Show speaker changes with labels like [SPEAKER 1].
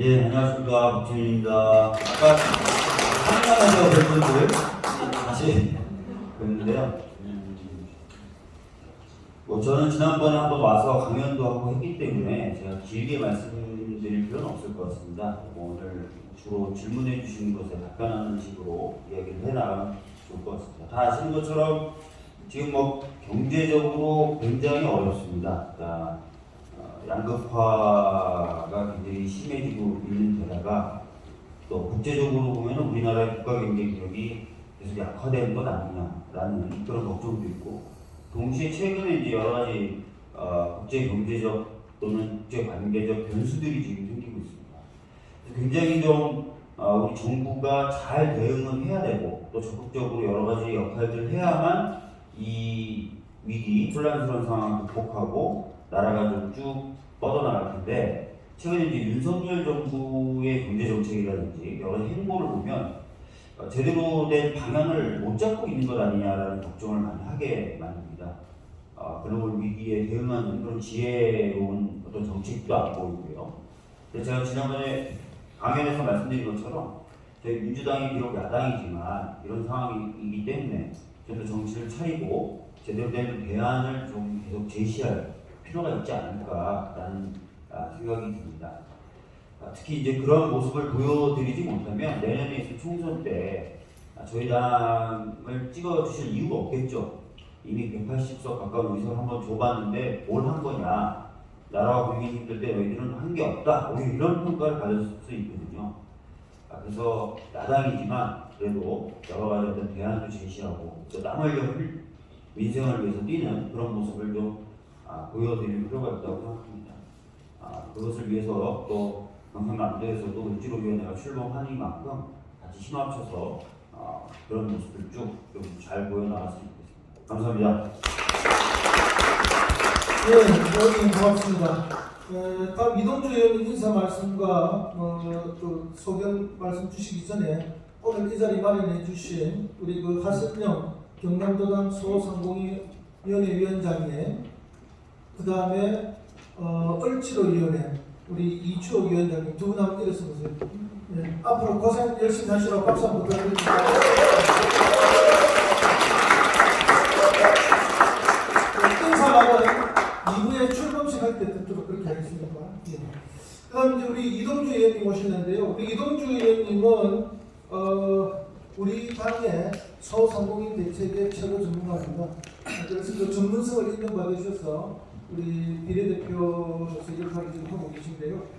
[SPEAKER 1] 예, 안녕하십니까. 박진입니다. 아까 한강에서 뵌 분들 다시 뵀는데요. 음, 뭐 저는 지난번에 한번 와서 강연도 하고 했기 때문에 제가 길게 말씀드릴 필요는 없을 것 같습니다. 뭐 오늘 주로 질문해 주신 것에 답변하는 식으로 이야기를 해나가면 좋을 것 같습니다. 다 아시는 것처럼 지금 뭐 경제적으로 굉장히 어렵습니다. 그러니까 어, 양극화가 굉장히 심해지고 있는 데다가 또 국제적으로 보면 우리나라의 국가 경쟁력이 계속 약화되는 것 아니냐라는 그런 걱정도 있고 동시에 최근에 이제 여러 가지 어, 국제 경제적 또는 국제 관계적 변수들이 지금 생기고 있습니다. 굉장히 좀 어, 우리 정부가 잘 대응을 해야 되고 또 적극적으로 여러 가지 역할들을 해야만 이 위기 혼란스러운 상황을 극복하고 나라가 좀 쭉 뻗어나갈 텐데 최근에 이제 윤석열 정부의 경제 정책이라든지 여러 행보를 보면 어, 제대로 된 방향을 못 잡고 있는 것 아니냐라는 걱정을 많이 하게 만듭니다. 어, 글로벌 위기에 대응하는 그런 지혜로운 어떤 정책도 안 보이고요. 제가 지난번에 강연에서 말씀드린 것처럼 저희 민주당이 비록 야당이지만 이런 상황이기 때문에 좀더 정신을 차리고 제대로 된 대안을 좀 계속 제시할 필요가 있지 않을까라는 아, 생각이 듭니다. 아, 특히 이제 그런 모습을 보여드리지 못하면 내년에 있을 총선 때 아, 저희 당을 찍어주실 이유가 없겠죠. 이미 180석 가까운 의석을 한번 줘봤는데 뭘 한 거냐. 나라와 국민 힘들 때 너희들은 한 게 없다. 오히려 이런 평가를 받을 수 있거든요. 아, 그래서 야당이지만 그래도 여러 가지 어떤 대안도 제시하고 또땀 흘려 흘- 민생을 위해서 뛰는 그런 모습을 좀 아, 보여드릴 필요가 있다고 생각합니다. 아, 그것을 위해서 또 경상남도에서도 을지로위원회가 출범하니만큼 같이 힘합쳐서 아, 그런 모습을 쭉좀잘 보여나갔으면 좋겠습니다. 감사합니다.
[SPEAKER 2] 네, 의원님 고맙습니다. 에, 다음 이동주 의원님 인사 말씀과 어, 또 소견 말씀 주시기 전에 오늘 이 자리 마련해 주신 우리 그 하슬령 경남도당 소상공인위원회 위원장님, 그 다음에 어, 을지로위원회 우리 이주호 위원장님 두 분 한번 일어서 보세요. 네, 앞으로 고생 열심히 하시라고 박수 한번 부탁드립니다. 인사말은 2부에 출범식 할 때 듣도록 그렇게 하겠습니다. 예. 그 다음 이제 우리 이동주 의원님 오셨는데요. 우리 이동주 의원님은 어, 우리 당의 소상공인 대책의 최고 전문가입니다. 그래서 그 전문성을 인정받으셔서 우리 비례대표로서 역할을 지금 하고 계신데요.